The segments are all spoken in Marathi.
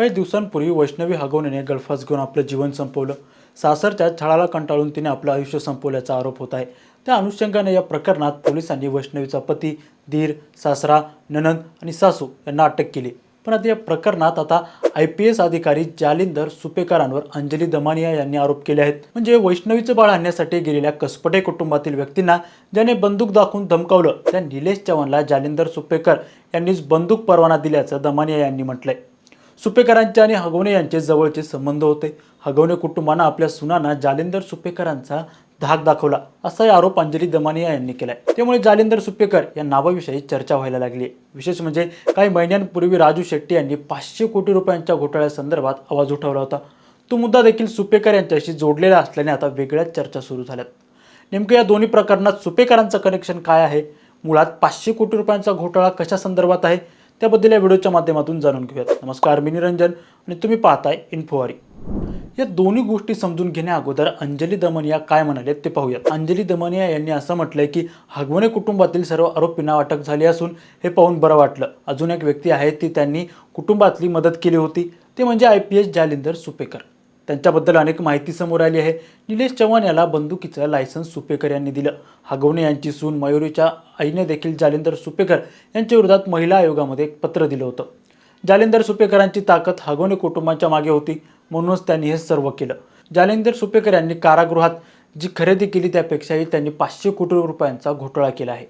काही दिवसांपूर्वी वैष्णवी हगवण्याने गळफास घेऊन आपलं जीवन संपवलं. सासरच्या छळाला कंटाळून तिने आपलं आयुष्य संपवल्याचा आरोप होत आहे. त्या अनुषंगाने या प्रकरणात पोलिसांनी वैष्णवीचा पती धीर सासरा ननंद आणि सासू यांना अटक केली. पण आता या प्रकरणात आता आय पी एस अधिकारी जालिंदर सुपेकरांवर अंजली दमानिया यांनी आरोप केले आहेत. म्हणजे वैष्णवीचं बाळ आणण्यासाठी गेलेल्या कसपटे कुटुंबातील व्यक्तींना ज्याने बंदूक दाखवून धमकावलं त्या निलेश चव्हाणला जालिंदर सुपेकर यांनीच बंदूक परवाना दिल्याचं दमानिया यांनी म्हटलंय. सुपेकरांचे आणि हगवणे यांचे जवळचे संबंध होते. हगवणे कुटुंबानं आपल्या सुनांना जालिंदर सुपेकरांचा धाक दाखवला असाही आरोप अंजली दमानिया यांनी केलाय. त्यामुळे जालिंदर सुपेकर या नावाविषयी चर्चा व्हायला लागली विशेष म्हणजे काही महिन्यांपूर्वी राजू शेट्टी यांनी पाचशे कोटी रुपयांच्या घोटाळ्यासंदर्भात आवाज उठवला होता. तो मुद्दा देखील सुपेकर यांच्याशी जोडलेला असल्याने आता वेगळ्याच चर्चा सुरू झाल्यात. नेमकं या दोन्ही प्रकरणात सुपेकरांचं कनेक्शन काय आहे? मुळात पाचशे कोटी रुपयांचा घोटाळा कशा संदर्भात आहे? त्याबद्दल या व्हिडिओच्या माध्यमातून जाणून घेऊयात. नमस्कार मी निरंजन आणि तुम्ही पाहताय इन्फोवारी या दोन्ही गोष्टी समजून घेण्या अगोदर अंजली दमनिया काय म्हणाले ते पाहूयात. अंजली दमनिया यांनी असं म्हटलंय की हगवणे कुटुंबातील सर्व आरोपींना अटक झाली असून हे पाहून बरं वाटलं. अजून एक व्यक्ती आहे ती त्यांनी कुटुंबातली मदत केली होती. ते म्हणजे I P S Jalindar Supekar. त्यांच्याबद्दल अनेक माहिती समोर आली आहे. निलेश चव्हाण याला बंदुकीचं लायसन्स सुपेकर यांनी दिलं. हगवणे यांची सून मयुरीच्या आईने देखील जालिंदर सुपेकर यांच्या विरोधात महिला आयोगामध्ये एक पत्र दिलं होतं. जालिंदर सुपेकरांची ताकद हगवणे कुटुंबाच्या मागे होती म्हणूनच त्यांनी हे सर्व केलं. जालिंदर सुपेकर यांनी कारागृहात जी खरेदी केली त्यापेक्षाही त्यांनी पाचशे कोटी रुपयांचा घोटाळा केला आहे.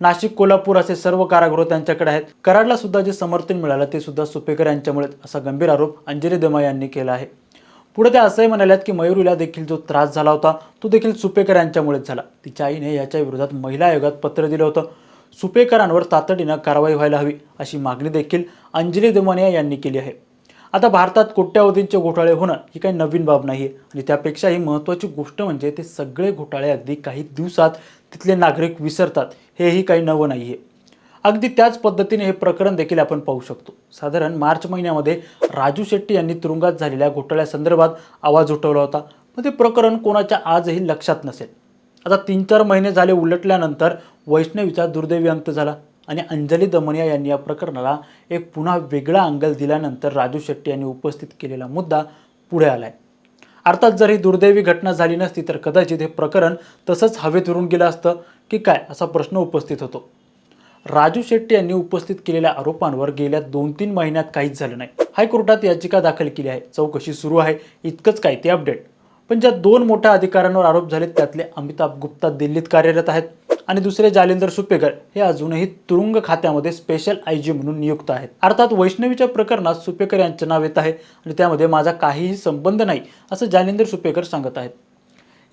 नाशिक कोल्हापूर असे सर्व कारागृह त्यांच्याकडे आहेत. कराडला सुद्धा जे समर्थन मिळालं ते सुद्धा सुपेकर यांच्यामुळे असा गंभीर आरोप अंजली दमा यांनी केला आहे. पुढे ते असंही म्हणाल्यात की मयुरीला देखील जो त्रास झाला होता तो देखील सुपेकर यांच्यामुळेच झाला. तिच्या आईने याच्या विरोधात महिला आयोगात पत्र दिलं होतं. सुपेकरांवर तातडीनं कारवाई व्हायला हवी अशी मागणी देखील अंजली दमानिया यांनी केली आहे. आता भारतात कोट्यावधींचे घोटाळे होणं ही काही नवीन बाब नाही आहे आणि त्यापेक्षाही महत्त्वाची गोष्ट म्हणजे ते सगळे घोटाळे अगदी काही दिवसात तिथले नागरिक विसरतात हेही काही नवं नाही आहे अगदी त्याच पद्धतीने हे प्रकरण देखील आपण पाहू शकतो. साधारण मार्च महिन्यामध्ये राजू शेट्टी यांनी तुरुंगात झालेल्या घोटाळ्यासंदर्भात आवाज उठवला होता. पण ते प्रकरण कोणाच्या आजही लक्षात नसेल. आता तीन चार महिने झाले उलटल्यानंतर वैष्णवीचा दुर्दैवी अंत झाला आणि अंजली दमनिया यांनी या प्रकरणाला एक पुन्हा वेगळा अंगल दिल्यानंतर राजू शेट्टी यांनी उपस्थित केलेला मुद्दा पुढे आला आहे अर्थात जर ही दुर्दैवी घटना झाली नसती तर कदाचित हे प्रकरण तसंच हवेत उरून गेलं असतं की काय असा प्रश्न उपस्थित होतो. राजू शेट्टी यांनी उपस्थित केलेल्या आरोपांवर गेल्या दोन तीन महिन्यात काहीच झालं नाही. हायकोर्टात याचिका दाखल केली आहे. चौकशी सुरू आहे. इतकंच काय ते अपडेट. पण ज्या दोन मोठ्या अधिकाऱ्यांवर आरोप झालेत त्यातले अमिताभ गुप्ता दिल्लीत कार्यरत आहेत आणि दुसरे जालिंदर सुपेकर हे अजूनही तुरुंग खात्यामध्ये स्पेशल आय जी म्हणून नियुक्त आहेत. अर्थात वैष्णवीच्या प्रकरणात सुपेकर यांचे नाव येत आहे आणि त्यामध्ये माझा काहीही संबंध नाही असं जालिंदर सुपेकर सांगत आहेत.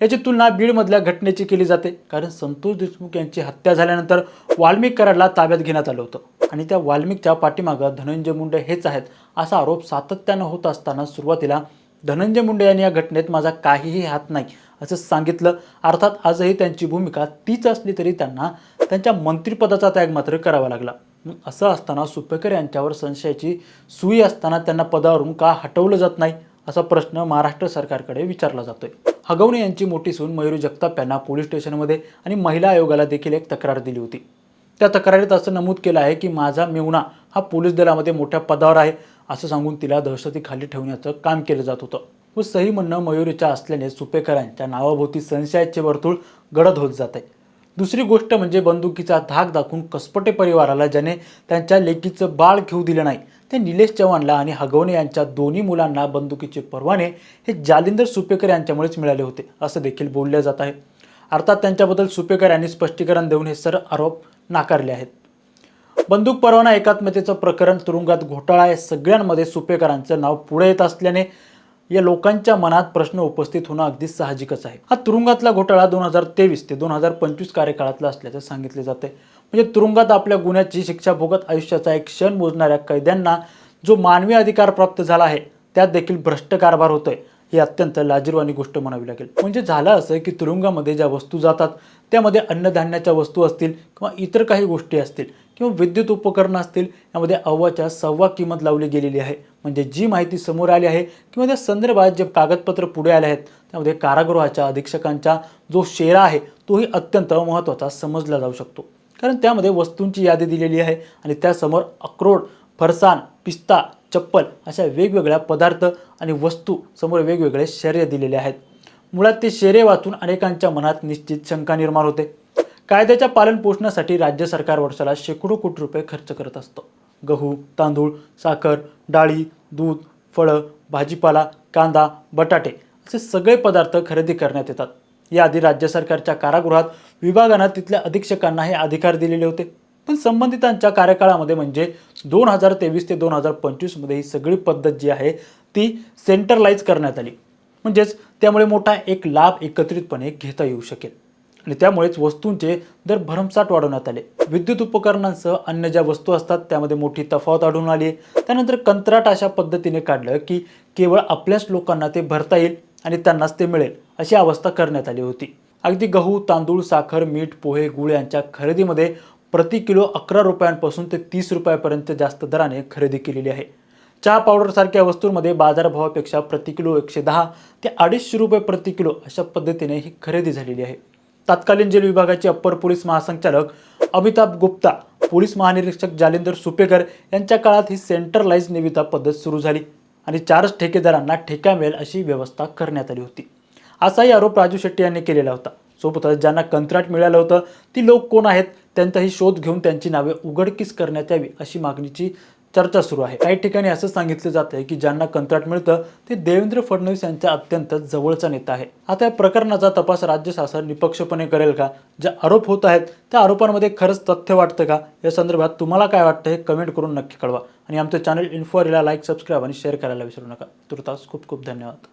याची तुलना बीडमधल्या घटनेची केली जाते. कारण संतोष देशमुख यांची हत्या झाल्यानंतर वाल्मिक कराडला ताब्यात घेण्यात आलं होतं. आणि त्या वाल्मिकच्या पाठीमागं धनंजय मुंडे हेच आहेत असा आरोप सातत्यानं होत असताना सुरुवातीला धनंजय मुंडे यांनी या घटनेत माझा काहीही हात नाही असं सांगितलं. अर्थात आजही त्यांची भूमिका तीच असली तरी त्यांना त्यांच्या मंत्रिपदाचा त्याग मात्र करावा लागला. मग असं असताना सुपेकर यांच्यावर संशयाची सुई असताना त्यांना पदावरून का हटवलं जात नाही असा प्रश्न महाराष्ट्र सरकारकडे विचारला जातोय. हगवणे यांची मोठी सून मयुरी जगताप यांना पोलीस स्टेशनमध्ये आणि महिला आयोगाला देखील एक तक्रार दिली होती. त्या तक्रारीत असं नमूद केलं आहे की माझा मेवणा हा पोलीस दलामध्ये मोठ्या पदावर आहे असं सांगून तिला दहशतीखाली ठेवण्याचं काम केलं जात होतं. व सही म्हणणं मयुरीच्या असल्याने सुपेकरांच्या नावाभोवती संशयाचे वर्तुळ गडद होत जात. आहे दुसरी गोष्ट म्हणजे बंदुकीचा धाक दाखवून कसपटे परिवाराला ज्याने त्यांच्या लेकीचं बाळ घेऊ दिलं नाही ते निलेश चव्हाणला आणि हगवणे यांच्या दोन्ही मुलांना बंदुकीचे परवाने हे जालिंदर सुपेकर यांच्यामुळेच मिळाले होते असं देखील बोलले जात आहे. अर्थात त्यांच्याबद्दल सुपेकर यांनी स्पष्टीकरण देऊन हे सर्व आरोप नाकारले आहेत. बंदूक परवाना एकात्मतेचं प्रकरण तुरुंगात घोटाळा या सगळ्यांमध्ये सुपेकरांचं नाव पुढे येत असल्याने या लोकांच्या मनात प्रश्न उपस्थित होणं अगदी साहजिकच आहे. हा तुरुंगातला घोटाळा दोन हजार तेवीस ते दोन हजार पंचवीस कार्यकाळातला असल्याचं सांगितले जाते म्हणजे तुरुंगात आपल्या गुन्ह्याची शिक्षा भोगत आयुष्याचा एक क्षण मोजणाऱ्या कैद्यांना जो मानवी अधिकार प्राप्त झाला आहे त्यात देखील भ्रष्ट कारभार होतोय. ही अत्यंत लाजीरवाणी गोष्ट म्हणावी लागेल. म्हणजे झालं असं की तुरुंगामध्ये ज्या वस्तू जातात त्यामध्ये अन्नधान्याच्या वस्तू असतील किंवा इतर काही गोष्टी असतील किंवा विद्युत उपकरणं असतील यामध्ये अव्वाच्या सव्वा किंमत लावली गेलेली आहे. म्हणजे जी माहिती समोर आली आहे किंवा त्या संदर्भात जे कागदपत्र पुढे आले आहेत त्यामध्ये कारागृहाच्या अधीक्षकांचा जो शेरा आहे तोही अत्यंत महत्त्वाचा समजला जाऊ शकतो. कारण त्यामध्ये वस्तूंची यादी दिलेली आहे आणि त्यासमोर अक्रोड फरसाण पिस्ता चप्पल अशा वेगवेगळ्या पदार्थ आणि वस्तू समोर वेगवेगळे शर्य दिलेले आहेत. मुळात ते शेरे वाचून अनेकांच्या मनात निश्चित शंका निर्माण होते. कायद्याच्या पालन पोषणासाठी राज्य सरकार वर्षाला शेकडो कोटी रुपये खर्च करत असतं. गहू तांदूळ साखर डाळी दूध फळं भाजीपाला कांदा बटाटे असे सगळे पदार्थ खरेदी करण्यात येतात. याआधी राज्य सरकारच्या कारागृहात विभागानं तिथल्या अधीक्षकांना हे अधिकार दिलेले होते. पण संबंधितांच्या कार्यकाळामध्ये म्हणजे दोन हजार तेवीस ते दोन हजार पंचवीसमध्ये ही सगळी पद्धत जी आहे ती सेंट्रलाइज करण्यात आली. म्हणजेच त्यामुळे मोठा एक लाभ एकत्रितपणे घेता येऊ शकेल. आणि त्यामुळेच वस्तूंचे दर भरमसाठ वाढवण्यात आले. विद्युत उपकरणांसह अन्य ज्या वस्तू असतात त्यामध्ये मोठी तफावत आढळून आली त्यानंतर कंत्राट अशा पद्धतीने काढलं की केवळ आपल्याच लोकांना ते भरता येईल. आणि त्यांनाच ते मिळेल अशी अवस्था करण्यात आली होती. अगदी गहू तांदूळ साखर मीठ पोहे गुळ यांच्या खरेदीमध्ये प्रति किलो अकरा रुपयांपासून ते तीस रुपयापर्यंत जास्त दराने खरेदी केलेली आहे. चहा पावडरसारख्या वस्तूंमध्ये बाजारभावापेक्षा प्रति किलो एकशे दहा ते अडीचशे रुपये प्रति किलो अशा पद्धतीने ही खरेदी झालेली आहे. तत्कालीन जेल विभागाचे अप्पर पोलीस महासंचालक अमिताभ गुप्ता पोलीस महानिरीक्षक जालिंदर सुपेकर यांच्या काळात ही सेंट्रलाइज निविदा पद्धत सुरू झाली. आणि चारच ठेकेदारांना ठेका मिळेल अशी व्यवस्था करण्यात आली होती. असाही आरोप राजू शेट्टी यांनी केलेला होता. सोबतच ज्यांना कंत्राट मिळालं होतं ती लोक कोण आहेत त्यांचाही शोध घेऊन त्यांची नावे उघडकीस करण्यात यावी अशी मागणीची चर्चा सुरू आहे. काही ठिकाणी असं सांगितलं जात आहे की ज्यांना कंत्राट मिळतं ते देवेंद्र फडणवीस यांच्या अत्यंत जवळचा नेता आहे. आता या प्रकरणाचा तपास राज्य शासन निपक्षपणे करेल का? जे आरोप होत आहेत त्या आरोपांमध्ये खरंच तथ्य वाटतं का? या संदर्भात तुम्हाला काय वाटतं हे कमेंट करून नक्की कळवा. आणि आमचं चॅनल इन्फोरीला लाईक सबस्क्राईब आणि शेअर करायला विसरू नका. तुर्तास खूप खूप धन्यवाद.